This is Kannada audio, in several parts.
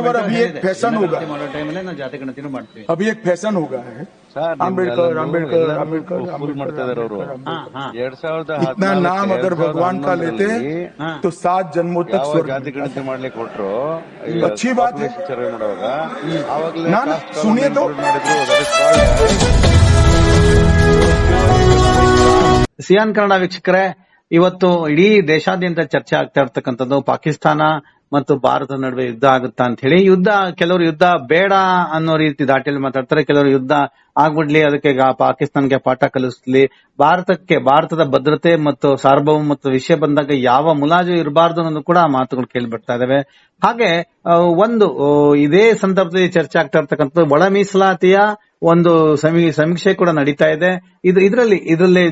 Whenever अभी एक फैशन होगा ಮಾಡೋ ಟೈಮಲ್ಲಿ ನಾವು ಜಾತಿ ಗಣತಿನೂ ಮಾಡ್ತೀವಿ अभी एक फैशन होगा है ಸರ್ ಅಂಬೇಡ್ಕರ್ ಅಂಬೇಡ್ಕರ್ ಅಂಬೇಡ್ಕರ್ ಫುಲ್ ಮಾಡ್ತಾ ಇದಾರೆ ಅವರು ಹಾ ಹಾ ಎರಡ್ ಸಾವಿರದ इतना नाम अगर भगवान का लेते हाँ। तो सात जन्मों तक ಯಾವ स्वर्ग ಜಾತಿ ಗಣತಿ ಮಾಡ್ಲಿಕ್ಕೆ ಕೊಟ್ರು अच्छी बात है। ಸರ್ವೆ ಮಾಡುವಾಗ ಆವಾಗಲೇ ना, ना, सुनिए तो। ಮಾಡಿದ್ರು that is called Xi'an Kannada ವೀಕ್ಷಕರೇ ಇವತ್ತು ಇಡೀ ದೇಶಾದ್ಯಂತ ಚರ್ಚೆ ಆಗ್ತಾ ಇರ್ತಕ್ಕಂಥದ್ದು ಪಾಕಿಸ್ತಾನ ಮತ್ತು ಭಾರತದ ನಡುವೆ ಯುದ್ಧ ಆಗುತ್ತಾ ಅಂತ ಹೇಳಿ, ಯುದ್ಧ, ಕೆಲವರು ಯುದ್ಧ ಬೇಡ ಅನ್ನೋ ರೀತಿ ದಾಟಿಯಲ್ಲಿ ಮಾತಾಡ್ತಾರೆ, ಕೆಲವರು ಯುದ್ಧ ಆಗ್ಬಿಡ್ಲಿ, ಅದಕ್ಕೆ ಪಾಕಿಸ್ತಾನ್ಗೆ ಪಾಠ ಕಲಿಸ್ಲಿ. ಭಾರತಕ್ಕೆ, ಭಾರತದ ಭದ್ರತೆ ಮತ್ತು ಸಾರ್ವಭೌಮತ್ವ ವಿಷಯ ಬಂದಾಗ ಯಾವ ಮುಲಾಜು ಇರಬಾರ್ದು ಅನ್ನೋದು ಕೂಡ ಮಾತುಗಳು ಕೇಳಿ ಬರ್ತಾ ಇದಾವೆ. ಹಾಗೆ ಒಂದು ಇದೇ ಸಂದರ್ಭದಲ್ಲಿ ಚರ್ಚೆ ಆಗ್ತಾ ಇರ್ತಕ್ಕಂಥದ್ದು ಒಳ ಮೀಸಲಾತಿಯ ಒಂದು ಸಮಿ- ಸಮೀಕ್ಷೆ ಕೂಡ ನಡೀತಾ ಇದೆ. ಇದು ಇದರಲ್ಲಿ ಇದರಲ್ಲಿ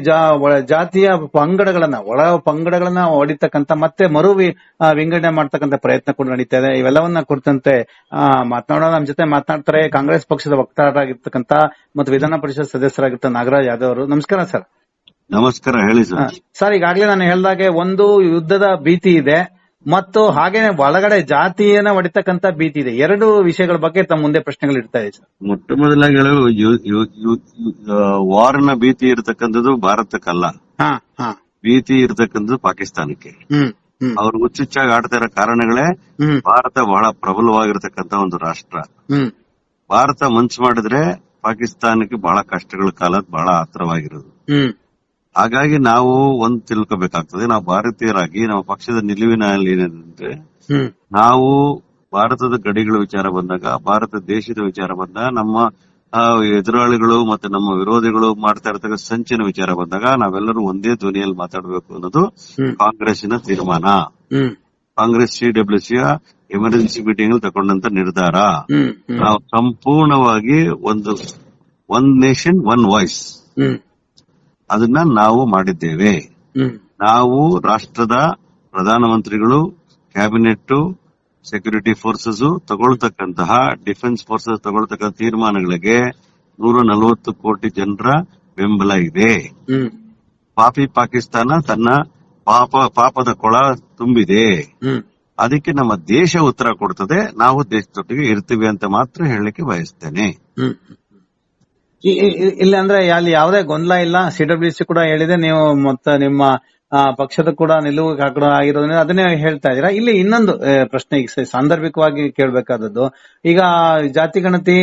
ಜಾತಿಯ ಪಂಗಡಗಳನ್ನ ಒಳ ಪಂಗಡಗಳನ್ನ ಹೊಡಿತಕ್ಕಂತ ಮತ್ತೆ ಮರು ವಿಂಗಡಣೆ ಮಾಡ್ತಕ್ಕಂತ ಪ್ರಯತ್ನ ಕೂಡ ನಡೀತಾ ಇದೆ. ಇವೆಲ್ಲವನ್ನ ಕುರಿತಂತೆ ಆ, ಮಾತನಾಡೋಣ. ನಮ್ಮ ಜೊತೆ ಮಾತನಾಡ್ತಾರೆ ಕಾಂಗ್ರೆಸ್ ಪಕ್ಷದ ವಕ್ತಾರರಾಗಿರ್ತಕ್ಕಂತ ಮತ್ತು ವಿಧಾನ ಪರಿಷತ್ ಸದಸ್ಯರಾಗಿರ್ತ ನಾಗರಾಜ್ ಯಾದವ್ ಅವರು. ನಮಸ್ಕಾರ ಸರ್. ನಮಸ್ಕಾರ ಹೇಳಿ ಸರ್. ಸರ್ ಈಗಾಗಲೇ ನಾನು ಹೇಳ್ದಾಗೆ ಒಂದು ಯುದ್ಧದ ಭೀತಿ ಇದೆ. ಮತ್ತು ಹಾಗೇನೆ ಒಳಗಡೆ ಜಾತಿಯನ್ನ ಹೊಡಿತಕ್ಕಂತ ಭೀತಿ ಇದೆ. ಎರಡು ವಿಷಯಗಳ ಬಗ್ಗೆ ತಮ್ಮ ಮುಂದೆ ಪ್ರಶ್ನೆಗಳು ಇರ್ತಾ ಇದೆ ಸರ್. ಮೊಟ್ಟ ಮೊದಲಾಗಿ ಹೇಳು ವಾರ್ನ ಭೀತಿ ಇರತಕ್ಕಂಥದ್ದು ಭಾರತಕ್ಕಲ್ಲ. ಭೀತಿ ಇರತಕ್ಕಂಥದ್ದು ಪಾಕಿಸ್ತಾನಕ್ಕೆ. ಅವ್ರು ಹುಚ್ಚುಚ್ಚಾಗಿ ಆಡ್ತಾ ಇರೋ ಕಾರಣಗಳೇ ಭಾರತ ಬಹಳ ಪ್ರಬಲವಾಗಿರ್ತಕ್ಕಂತ ಒಂದು ರಾಷ್ಟ್ರ. ಭಾರತ ಮನ್ಸು ಮಾಡಿದ್ರೆ ಪಾಕಿಸ್ತಾನಕ್ಕೆ ಬಹಳ ಕಷ್ಟಗಳ ಕಾಲ ಬಹಳ ಹತ್ರವಾಗಿರೋದು. ಹಾಗಾಗಿ ನಾವು ಒಂದ್ ತಿಳ್ಕೋಬೇಕಾಗ್ತದೆ. ನಾವು ಭಾರತೀಯರಾಗಿ ನಮ್ಮ ಪಕ್ಷದ ನಿಲುವಿನ ಏನಂದ್ರೆ ನಾವು ಭಾರತದ ಗಡಿಗಳ ವಿಚಾರ ಬಂದಾಗ ಭಾರತ ದೇಶದ ವಿಚಾರ ಬಂದಾಗ ನಮ್ಮ ಎದುರಾಳಿಗಳು ಮತ್ತೆ ನಮ್ಮ ವಿರೋಧಿಗಳು ಮಾಡ್ತಾ ಇರತಕ್ಕ ಸಂಚಿನ ವಿಚಾರ ಬಂದಾಗ ನಾವೆಲ್ಲರೂ ಒಂದೇ ಧ್ವನಿಯಲ್ಲಿ ಮಾತಾಡಬೇಕು ಅನ್ನೋದು ಕಾಂಗ್ರೆಸ್ನ ಕಾಂಗ್ರೆಸ್ಸಿನ ತೀರ್ಮಾನ. ಸಿ ಡಬ್ಲ್ಯೂ ಸಿಯ ಎಮರ್ಜೆನ್ಸಿ ಮೀಟಿಂಗ್ ಅಲ್ಲಿ ತಗೊಂಡಂತ ನಿರ್ಧಾರ. ನಾವು ಸಂಪೂರ್ಣವಾಗಿ ಒಂದು ಒನ್ ನೇಷನ್ ಒನ್ ವಾಯ್ಸ್. ಅದನ್ನ ನಾವು ಮಾಡಿದ್ದೇವೆ. ನಾವು ರಾಷ್ಟ್ರದ ಪ್ರಧಾನಮಂತ್ರಿಗಳು ಕ್ಯಾಬಿನೆಟ್ ಸೆಕ್ಯೂರಿಟಿ ಫೋರ್ಸಸ್ ತಗೊಳ್ತಕ್ಕಂತಹ ಡಿಫೆನ್ಸ್ ಫೋರ್ಸಸ್ ತಗೊಳ್ತಕ್ಕ ತೀರ್ಮಾನಗಳಿಗೆ ನೂರ ನಲವತ್ತು ಕೋಟಿ ಜನರ ಬೆಂಬಲ ಇದೆ. ಪಾಪಿ ಪಾಕಿಸ್ತಾನ ತನ್ನ ಪಾಪ ಪಾಪದ ಕೊಳ ತುಂಬಿದೆ. ಅದಕ್ಕೆ ನಮ್ಮ ದೇಶ ಉತ್ತರ ಕೊಡ್ತದೆ. ನಾವು ದೇಶದೊಟ್ಟಿಗೆ ಇರ್ತೀವಿ ಅಂತ ಮಾತ್ರ ಹೇಳಲಿಕ್ಕೆ ಬಯಸ್ತೇನೆ. ಇಲ್ಲ ಅಂದ್ರೆ ಅಲ್ಲಿ ಯಾವುದೇ ಗೊಂದಲ ಇಲ್ಲ. ಸಿಡಬ್ಲ್ಯೂಸಿ ಕೂಡ ಹೇಳಿದೆ, ನೀವು ಮತ್ತೆ ನಿಮ್ಮ ಪಕ್ಷದ ಕೂಡ ನಿಲುವು ಹಾಕಡ ಆಗಿರೋದ್ರಿಂದ ಅದನ್ನೇ ಹೇಳ್ತಾ ಇದೀರಾ ಇಲ್ಲಿ ಇನ್ನೊಂದು ಪ್ರಶ್ನೆ ಈಗ ಸಾಂದರ್ಭಿಕವಾಗಿ ಕೇಳಬೇಕಾದದ್ದು. ಈಗ ಜಾತಿ ಗಣತಿ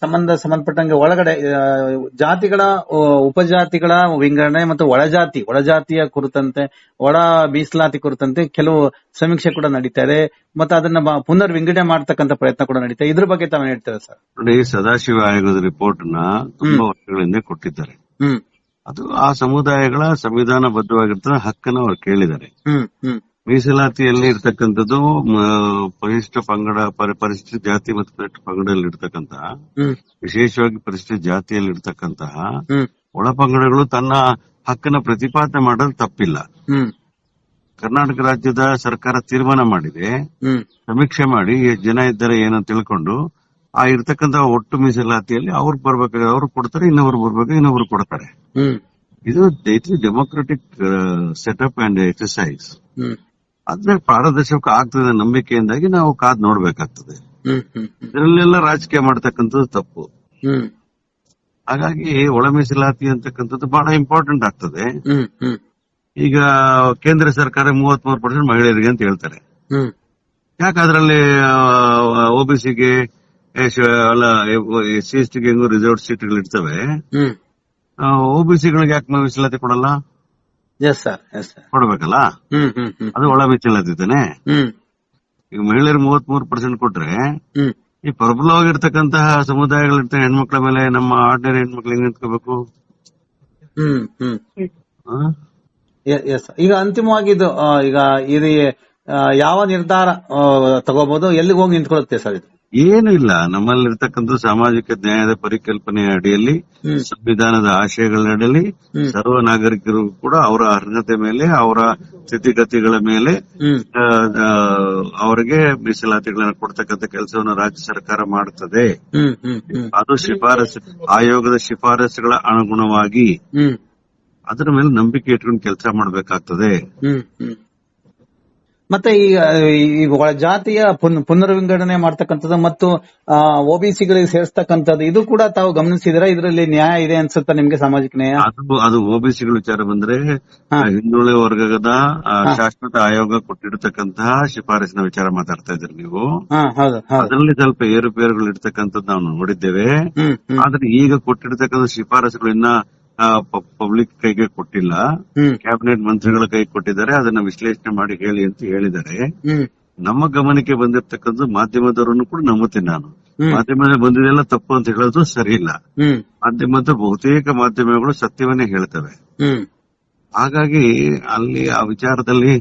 ಸಂಬಂಧ ಸಂಬಂಧಪಟ್ಟಂಗೆ ಒಳಗಡೆ ಜಾತಿಗಳ ಉಪಜಾತಿಗಳ ವಿಂಗಡಣೆ ಮತ್ತು ಒಳಜಾತಿ ಒಳಜಾತಿಯ ಕುರಿತಂತೆ ಒಳ ಮೀಸಲಾತಿ ಕುರಿತಂತೆ ಕೆಲವು ಸಮೀಕ್ಷೆ ಕೂಡ ನಡೀತಾ ಇದೆ. ಮತ್ತೆ ಅದನ್ನ ಪುನರ್ ವಿಂಗಡಣೆ ಮಾಡ್ತಕ್ಕಂತ ಪ್ರಯತ್ನ ಕೂಡ ನಡೀತಾ ಇದೆ. ಇದ್ರ ಬಗ್ಗೆ ತಾವು ಹೇಳ್ತೇವೆ ಸರ್? ನೋಡಿ ಸದಾಶಿವ ಆಯೋಗದ ರಿಪೋರ್ಟ್ನ ತುಂಬಾ ವರ್ಷಗಳಿಂದ ಕೊಟ್ಟಿದ್ದಾರೆ. ಹ್ಮ್. ಅದು ಆ ಸಮುದಾಯಗಳ ಸಂವಿಧಾನಬದ್ಧವಾಗಿರ್ತದ ಹಕ್ಕನ್ನು ಅವ್ರು ಕೇಳಿದ್ದಾರೆ. ಮೀಸಲಾತಿಯಲ್ಲಿ ಇರ್ತಕ್ಕಂಥದ್ದು ಪರಿಶಿಷ್ಟ ಪಂಗಡ ಪರಿ- ಪರಿಶಿಷ್ಟ ಜಾತಿ ಮತ್ತು ಪರಿಶಿಷ್ಟ ಪಂಗಡದಲ್ಲಿ ಇರ್ತಕ್ಕಂತಹ ವಿಶೇಷವಾಗಿ ಪರಿಶಿಷ್ಟ ಜಾತಿಯಲ್ಲಿ ಇರ್ತಕ್ಕಂತಹ ಒಳ ಪಂಗಡಗಳು ತನ್ನ ಹಕ್ಕನ್ನ ಪ್ರತಿಪಾದನೆ ಮಾಡಲು ತಪ್ಪಿಲ್ಲ. ಕರ್ನಾಟಕ ರಾಜ್ಯದ ಸರ್ಕಾರ ತೀರ್ಮಾನ ಮಾಡಿದೆ. ಸಮೀಕ್ಷೆ ಮಾಡಿ ಜನ ಇದ್ದಾರೆ ಏನಂತ ತಿಳ್ಕೊಂಡು ಆ ಇರ್ತಕ್ಕಂತ ಒಟ್ಟು ಮೀಸಲಾತಿಯಲ್ಲಿ ಅವ್ರು ಬರ್ಬೇಕಾದ್ರೆ ಅವ್ರು ಕೊಡ್ತಾರೆ ಇನ್ನೊಬ್ರು ಬರ್ಬೇಕು ಇನ್ನೊಬ್ರು ಕೊಡ್ತಾರೆ. ಇದು it democratic setup and exercise ಆದ್ರೆ ಪಾರದರ್ಶಕ ಆಗ್ತದೆ ನಂಬಿಕೆಯಿಂದಾಗಿ ನಾವು ಕಾದ್ ನೋಡ್ಬೇಕಾಗ್ತದೆ. ಇದರಲ್ಲೆಲ್ಲ ರಾಜಕೀಯ ಮಾಡ್ತಕ್ಕಂಥದ್ದು ತಪ್ಪು. ಹಾಗಾಗಿ ಒಳ ಮೀಸಲಾತಿ ಅಂತಕ್ಕಂಥದ್ದು ಬಹಳ ಇಂಪಾರ್ಟೆಂಟ್ ಆಗ್ತದೆ. ಈಗ ಕೇಂದ್ರ ಸರ್ಕಾರ ಮೂವತ್ತ್ ಮೂರು ಪರ್ಸೆಂಟ್ ಮಹಿಳೆಯರಿಗೆ ಅಂತ ಹೇಳ್ತಾರೆ. ಯಾಕೆ ಅದರಲ್ಲಿ ಒಬಿಸಿಗೆ ಅಲ್ಲ ಎಸ್ ಸಿ ಎಸ್ ಟಿಗೆ ಹೆಂಗೋ ರಿಸರ್ವ್ ಸೀಟ್ಗಳು ಇರ್ತವೆ ಒಬಿಸಿಗಳಿಗೆ ಯಾಕೆ ಮೀಸಲಾತಿ ಕೊಡಲ್ಲ ಎಸ್ ಸರ್ ಎಸ್ ಸರ್ ಕೊಡ್ಬೇಕಲ್ಲ ಹ್ಮ್ ಹ್ಮ್ ಹ್ಮ್ ಅದು ಒಳ ಮೀಸಲಾತಿ ತಾನೆ ಹ್ಮ್. ಈಗ ಮಹಿಳೆಯರು ಮೂವತ್ತ್ ಮೂರು ಪರ್ಸೆಂಟ್ ಕೊಟ್ರೆ ಹ್ಮ್. ಈ ಪ್ರಬಲವಾಗಿರ್ತಕ್ಕಂತಹ ಸಮುದಾಯಗಳಿರ್ತಾರೆ ಹೆಣ್ಮಕ್ಳ ಮೇಲೆ ನಮ್ಮ ಆರ್ಡಿನರಿ ಹೆಣ್ಮಕ್ಳು ಹೆಂಗ್ ನಿಂತ್ಕೋಬೇಕು? ಹ್ಮ್ ಹ್ಮ್. ಆ? ಎಸ್ ಈಗ ಅಂತಿಮವಾಗಿ ಇದು ಆ, ಈಗ ಇದು ಯಾವ ನಿರ್ಧಾರ ತಗೋಬಹುದು ಎಲ್ಲಿಗೆ ಹೋಗಿ ನಿಂತ್ಕೊಳ್ಳುತ್ತೆ ಸರ್ ಇದು? ಏನು ಇಲ್ಲ. ನಮ್ಮಲ್ಲಿರ್ತಕ್ಕಂಥ ಸಾಮಾಜಿಕ ನ್ಯಾಯದ ಪರಿಕಲ್ಪನೆಯ ಅಡಿಯಲ್ಲಿ ಸಂವಿಧಾನದ ಆಶಯಗಳ ಅಡಿಯಲ್ಲಿ ಸರ್ವ ನಾಗರಿಕರು ಕೂಡ ಅವರ ಅರ್ಹತೆ ಮೇಲೆ ಅವರ ಸ್ಥಿತಿಗತಿಗಳ ಮೇಲೆ ಅವರಿಗೆ ಮೀಸಲಾತಿಗಳನ್ನು ಕೊಡ್ತಕ್ಕಂಥ ಕೆಲಸವನ್ನು ರಾಜ್ಯ ಸರ್ಕಾರ ಮಾಡುತ್ತದೆ ಅದು ಶಿಫಾರಸು ಆಯೋಗದ ಶಿಫಾರಸುಗಳ ಅನುಗುಣವಾಗಿ ಅದರ ಮೇಲೆ ನಂಬಿಕೆ ಇಟ್ಕೊಂಡು ಕೆಲಸ ಮಾಡಬೇಕಾಗ್ತದೆ. ಮತ್ತೆ ಈ ಈ ಒಳ ಜಾತಿಯ ಪುನ್- ಪುನರ್ವಿಂಗಡಣೆ ಮಾಡ್ತಕ್ಕಂಥದ್ದು ಮತ್ತು ಒಬಿಸಿಗಳಿಗೆ ಸೇರಿಸ್ತಕ್ಕಂಥದ್ದು ಇದು ಕೂಡ ತಾವು ಗಮನಿಸಿದಿರಾ ಇದರಲ್ಲಿ ನ್ಯಾಯ ಇದೆ ಅನ್ಸುತ್ತಾ ನಿಮ್ಗೆ ಸಾಮಾಜಿಕ ನ್ಯಾಯ? ಅದು ಅದು ಓಬಿಸಿಗಳ ವಿಚಾರ ಬಂದ್ರೆ. ಹಿಂದುಳಿದ ವರ್ಗದ ಶಾಶ್ವತ ಆಯೋಗ ಕೊಟ್ಟಿರ್ತಕ್ಕಂತಹ ಶಿಫಾರಸಿನ ವಿಚಾರ ಮಾತಾಡ್ತಾ ಇದ್ರಿ ನೀವು. ಅದರಲ್ಲಿ ಸ್ವಲ್ಪ ಏರುಪೇರುಗಳು ಇರ್ತಕ್ಕಂಥದ್ದು ನಾವು ನೋಡಿದ್ದೇವೆ. ಆದ್ರೆ ಈಗ ಕೊಟ್ಟಿರ್ತಕ್ಕಂಥ ಶಿಫಾರಸುಗಳು ಇನ್ನ ಪಬ್ಲಿಕ್ ಕೈಗೆ ಕೊಟ್ಟಿಲ್ಲ. ಕ್ಯಾಬಿನೆಟ್ ಮಂತ್ರಿಗಳ ಕೈ ಕೊಟ್ಟಿದ್ದಾರೆ. ಅದನ್ನ ವಿಶ್ಲೇಷಣೆ ಮಾಡಿ ಹೇಳಿ ಅಂತ ಹೇಳಿದ್ದಾರೆ. ನಮ್ಮ ಗಮನಕ್ಕೆ ಬಂದಿರತಕ್ಕಂಥ ಮಾಧ್ಯಮದವರನ್ನು ಕೂಡ ನಂಬುತ್ತೇನೆ ನಾನು. ಮಾಧ್ಯಮದ ಬಂದಿದೆಲ್ಲ ತಪ್ಪು ಅಂತ ಹೇಳೋದು ಸರಿ ಇಲ್ಲ. ಮಾಧ್ಯಮದ ಬಹುತೇಕ ಮಾಧ್ಯಮಗಳು ಸತ್ಯವನ್ನೇ ಹೇಳ್ತವೆ. ಹಾಗಾಗಿ ಅಲ್ಲಿ ಆ ವಿಚಾರದಲ್ಲಿ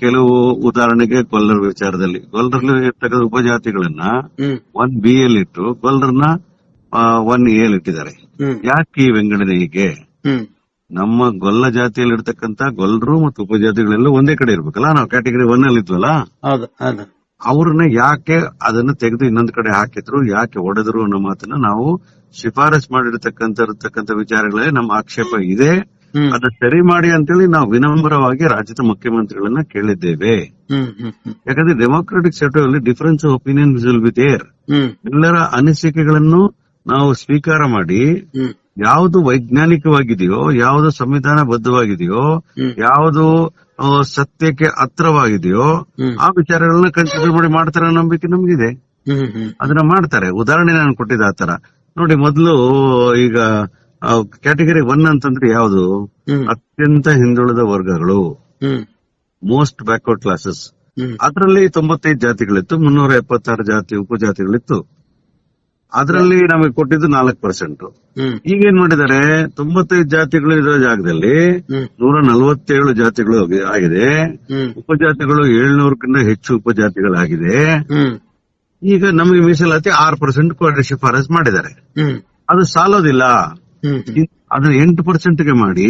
ಕೆಲವು ಉದಾಹರಣೆಗೆ ಗೊಲ್ಲರ್ ವಿಚಾರದಲ್ಲಿ. ಗೊಲ್ಲರಲ್ಲಿ ಇರ್ತಕ್ಕಂಥ ಉಪಜಾತಿಗಳನ್ನ ಒನ್ ಬಿ ಎಲ್ ಇಟ್ಟು ಗೊಲ್ಲರನ್ನ ಒನ್ ಎಲ್ ಇಟ್ಟಿದ್ದಾರೆ ಯಾಕೆ ಈ ವೆಂಗಡನೆ ಹೀಗೆ? ನಮ್ಮ ಗೊಲ್ಲ ಜಾತಿಯಲ್ಲಿ ಇರ್ತಕ್ಕಂಥ ಗೊಲ್ಲರು ಮತ್ತು ಉಪಜಾತಿಗಳೆಲ್ಲ ಒಂದೇ ಕಡೆ ಇರ್ಬೇಕಲ್ಲ? ನಾವು ಕ್ಯಾಟಗರಿ ಒನ್ ಅಲ್ಲಿ ಇದ್ವಲ್ಲ? ಅವ್ರನ್ನ ಯಾಕೆ ಅದನ್ನ ತೆಗೆದು ಇನ್ನೊಂದ್ ಕಡೆ ಹಾಕಿದ್ರು ಯಾಕೆ ಒಡೆದ್ರು ಅನ್ನೋ ಮಾತನ್ನ ನಾವು ಶಿಫಾರಸ್ ಮಾಡಿರ್ತಕ್ಕಂತ ಇರತಕ್ಕಂತ ವಿಚಾರಗಳೇ ನಮ್ಮ ಆಕ್ಷೇಪ ಇದೆ. ಅದನ್ನ ಅದ ಸರಿ ಮಾಡಿ ಅಂತೇಳಿ ನಾವು ವಿನಮ್ರವಾಗಿ ರಾಜ್ಯದ ಮುಖ್ಯಮಂತ್ರಿಗಳನ್ನ ಕೇಳಿದ್ದೇವೆ. ಯಾಕಂದ್ರೆ ಡೆಮೋಕ್ರೆಟಿಕ್ ಸೆಟಲ್ ಅಲ್ಲಿ difference opinion will be there ಎಲ್ಲರ ಅನಿಸಿಕೆಗಳನ್ನು ನಾವು ಸ್ವೀಕಾರ ಮಾಡಿ ಯಾವುದು ವೈಜ್ಞಾನಿಕವಾಗಿದೆಯೋ ಯಾವುದು ಸಂವಿಧಾನ ಬದ್ಧವಾಗಿದೆಯೋ ಯಾವುದು ಸತ್ಯಕ್ಕೆ ಹತ್ರವಾಗಿದೆಯೋ ಆ ವಿಚಾರಗಳನ್ನ ಕನ್ಸಿಡರ್ ಮಾಡಿ ಮಾಡ್ತಾರೆ ನಂಬಿಕೆ ನಮಗಿದೆ. ಅದನ್ನ ಮಾಡ್ತಾರೆ. ಉದಾಹರಣೆ ನಾನು ಕೊಟ್ಟಿದ್ದ ಆತರ ನೋಡಿ ಮೊದಲು ಈಗ ಕ್ಯಾಟಗರಿ ಒನ್ ಅಂತಂದ್ರೆ ಯಾವುದು? ಅತ್ಯಂತ ಹಿಂದುಳಿದ ವರ್ಗಗಳು. ಮೋಸ್ಟ್ ಬ್ಯಾಕ್ವರ್ಡ್ ಕ್ಲಾಸಸ್ ಅದರಲ್ಲಿ ತೊಂಬತ್ತೈದು ಜಾತಿಗಳಿತ್ತು ಮುನ್ನೂರ ಎಪ್ಪತ್ತಾರು ಜಾತಿ ಉಪಜಾತಿಗಳಿತ್ತು. ಅದರಲ್ಲಿ ನಮಗೆ ಕೊಟ್ಟಿದ್ದು ನಾಲ್ಕು ಪರ್ಸೆಂಟ್ ಈಗ ಏನ್ ಮಾಡಿದ್ದಾರೆ? ತೊಂಬತ್ತೈದು ಜಾತಿಗಳು ಇರೋ ಜಾಗದಲ್ಲಿ ನೂರ ನಲವತ್ತೇಳು ಜಾತಿಗಳು ಆಗಿದೆ. ಉಪಜಾತಿಗಳು ಏಳ್ನೂರಕ್ಕಿಂತ ಹೆಚ್ಚು ಉಪಜಾತಿಗಳಾಗಿದೆ. ಈಗ ನಮಗೆ ಮೀಸಲಾತಿ ಆರು ಪರ್ಸೆಂಟ್ ಶಿಫಾರಸ್ ಮಾಡಿದ್ದಾರೆ. ಅದು ಸಾಲೋದಿಲ್ಲ. ಅದನ್ನ ಎಂಟು ಪರ್ಸೆಂಟ್ಗೆ ಮಾಡಿ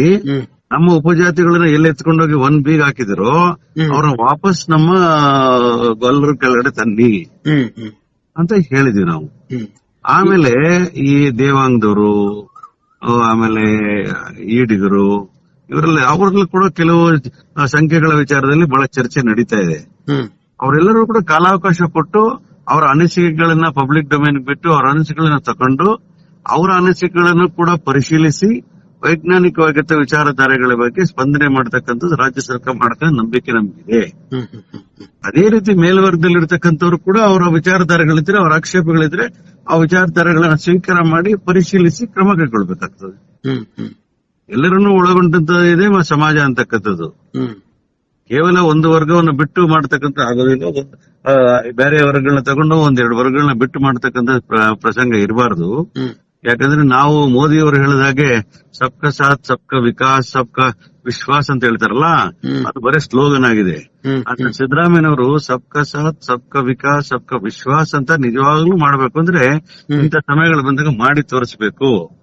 ನಮ್ಮ ಉಪಜಾತಿಗಳನ್ನ ಎಲ್ಲಿ ಎತ್ಕೊಂಡೋಗಿ ಒಂದ್ ಬೀಗ್ ಹಾಕಿದ್ರು ಅವ್ರನ್ನ ಅವ್ರ ವಾಪಸ್ ನಮ್ಮ ಗೊಲ್ಲರ ಕೆಳಗಡೆ ತನ್ನಿ ಅಂತ ಹೇಳಿದ್ವಿ ನಾವು. ಆಮೇಲೆ ಈ ದೇವಾಂಗದವರು ಆಮೇಲೆ ಈಡಿಗರು ಇವರಲ್ಲಿ ಅವರಲ್ಲಿ ಕೂಡ ಕೆಲವು ಸಂಖ್ಯೆಗಳ ವಿಚಾರದಲ್ಲಿ ಬಹಳ ಚರ್ಚೆ ನಡೀತಾ ಇದೆ. ಅವರೆಲ್ಲರೂ ಕೂಡ ಕಾಲಾವಕಾಶ ಕೊಟ್ಟು ಅವರ ಅನಿಸಿಕೆಗಳನ್ನ ಪಬ್ಲಿಕ್ ಡೊಮೇನ್ ಬಿಟ್ಟು ಅವರ ಅನಿಸಿಕೆಗಳನ್ನ ತಕೊಂಡು ಅವರ ಅನಿಸಿಕೆಗಳನ್ನು ಕೂಡ ಪರಿಶೀಲಿಸಿ ವೈಜ್ಞಾನಿಕವಾಗಿದ್ದ ವಿಚಾರಧಾರೆಗಳ ಬಗ್ಗೆ ಸ್ಪಂದನೆ ಮಾಡತಕ್ಕಂಥದ್ದು ರಾಜ್ಯ ಸರ್ಕಾರ ಮಾಡ್ತಕ್ಕಂಥ ನಂಬಿಕೆ ನಮಗಿದೆ. ಅದೇ ರೀತಿ ಮೇಲ್ವರ್ಗದಲ್ಲಿ ಇರ್ತಕ್ಕಂಥವ್ರು ಕೂಡ ಅವರ ವಿಚಾರಧಾರೆಗಳಿದ್ರೆ ಅವರ ಆಕ್ಷೇಪಗಳಿದ್ರೆ ಆ ವಿಚಾರಧಾರೆಗಳನ್ನ ಸ್ವೀಕಾರ ಮಾಡಿ ಪರಿಶೀಲಿಸಿ ಕ್ರಮ ಕೈಗೊಳ್ಬೇಕಾಗ್ತದೆ. ಎಲ್ಲರನ್ನೂ ಒಳಗೊಂಡಂತ ಇದೆ ಸಮಾಜ ಅಂತಕ್ಕಂಥದ್ದು. ಕೇವಲ ಒಂದು ವರ್ಗವನ್ನು ಬಿಟ್ಟು ಮಾಡ್ತಕ್ಕಂಥ ಆಗೋದಿಲ್ಲ ಬೇರೆ ವರ್ಗಗಳನ್ನ ತಗೊಂಡು ಒಂದೆರಡು ವರ್ಗಗಳನ್ನ ಬಿಟ್ಟು ಮಾಡ್ತಕ್ಕಂಥ ಪ್ರಸಂಗ ಇರಬಾರ್ದು. ಯಾಕಂದ್ರೆ ನಾವು ಮೋದಿ ಅವರು ಹೇಳಿದ ಹಾಗೆ ಸಬ್ಕಾ ಸಾಥ್ ಸಬ್ಕಾ ವಿಕಾಸ್ ಸಬ್ಕಾ ವಿಶ್ವಾಸ್ ಅಂತ ಹೇಳ್ತಾರಲ್ಲ ಅದು ಬರೀ ಸ್ಲೋಗನ್ ಆಗಿದೆ. ಆದ್ರೆ ಸಿದ್ದರಾಮಯ್ಯನವರು ಸಬ್ಕಾ ಸಾಥ್ ಸಬ್ಕಾ ವಿಕಾಸ್ ಸಬ್ಕಾ ವಿಶ್ವಾಸ್ ಅಂತ ನಿಜವಾಗ್ಲೂ ಮಾಡ್ಬೇಕು ಅಂದ್ರೆ ಇಂಥ ಸಮಯಗಳು ಬಂದಾಗ ಮಾಡಿ ತೋರಿಸಬೇಕು.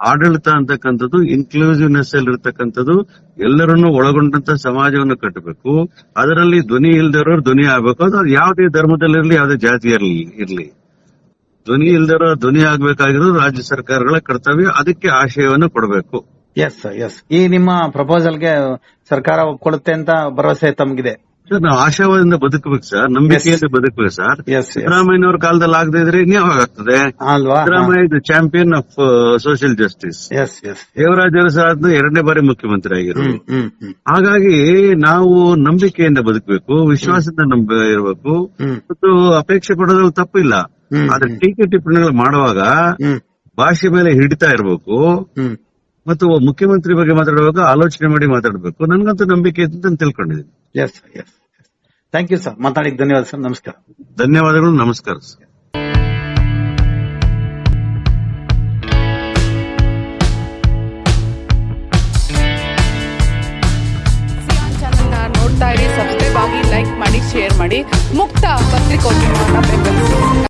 ಆಡಳಿತ ಅಂತಕ್ಕಂಥದ್ದು ಇನ್ಕ್ಲೂಸಿವ್ನೆಸ್ ಅಲ್ಲಿ ಇರ್ತಕ್ಕಂಥದ್ದು ಎಲ್ಲರನ್ನೂ ಒಳಗೊಂಡಂತ ಸಮಾಜವನ್ನು ಕಟ್ಟಬೇಕು. ಅದರಲ್ಲಿ ಧ್ವನಿ ಇಲ್ದಿರೋರು ಧ್ವನಿ ಆಗ್ಬೇಕು. ಅದು ಯಾವುದೇ ಧರ್ಮದಲ್ಲಿರ್ಲಿ ಯಾವುದೇ ಜಾತಿಯಲ್ಲಿ ಇರ್ಲಿ. ಧ್ವನಿ ಇಲ್ದಿರೋ ಧ್ವನಿ ಆಗ್ಬೇಕಾಗಿರೋದು ರಾಜ್ಯ ಸರ್ಕಾರಗಳ ಕರ್ತವ್ಯ, ಅದಕ್ಕೆ ಆಶಯವನ್ನು ಕೊಡಬೇಕು. ಎಸ್ ಎಸ್ ಈ ನಿಮ್ಮ ಪ್ರಪೋಸಲ್ಗೆ ಸರ್ಕಾರ ಒಪ್ಕೊಳ್ಳುತ್ತೆ ಅಂತ ಭರವಸೆ ತಮಗಿದೆ. ಸರ್ ನಾವು ಆಶಾವಾದದಿಂದ ಬದುಕಬೇಕು ಸರ್. ನಂಬಿಕೆಯಿಂದ ಬದುಕಬೇಕು ಸರ್. ಸಿದ್ದರಾಮಯ್ಯ ಅವ್ರ ಸಿದ್ದರಾಮಯ್ಯನವ್ರ ಕಾಲದಲ್ಲಿ ಆಗದೆ ಇದ್ರೆ ಇನ್ಯಾವಾಗ ಆಗ್ತದೆ? ಅಲ್ವಾ? ಸಿದ್ದರಾಮಯ್ಯ ಇದು champion of social justice Devaraj Urs ಎರಡನೇ ಬಾರಿ ಮುಖ್ಯಮಂತ್ರಿ ಆಗಿರು ಹಾಗಾಗಿ ನಾವು ನಂಬಿಕೆಯಿಂದ ಬದುಕಬೇಕು ವಿಶ್ವಾಸದಿಂದ ನಂಬ ಇರಬೇಕು. ಮತ್ತು ಅಪೇಕ್ಷೆ ಪಡೋದ್ರಲ್ಲಿ ತಪ್ಪಿಲ್ಲ. ಇಲ್ಲ ಆದ್ರೆ ಟೀಕೆ ಟಿಪ್ಪಣಿಗಳು ಮಾಡುವಾಗ ಭಾಷೆ ಮೇಲೆ ಹಿಡಿತಾ ಇರಬೇಕು. ಮತ್ತು ಮುಖ್ಯಮಂತ್ರಿ ಬಗ್ಗೆ ಮಾತಾಡುವಾಗ ಆಲೋಚನೆ ಮಾಡಿ ಮಾತಾಡಬೇಕು. ನನ್ಗಂತೂ ನಂಬಿಕೆ ಇದೆ ಅಂತ ನಾನು ತಿಳ್ಕೊಂಡಿದ್ದೀನಿ yes yes thank you sir ಮಾತಾಡಿದ ಧನ್ಯವಾದ ಸರ್ ನಮಸ್ಕಾರ. ಧನ್ಯವಾದಗಳು ನಮಸ್ಕಾರ ಸರ್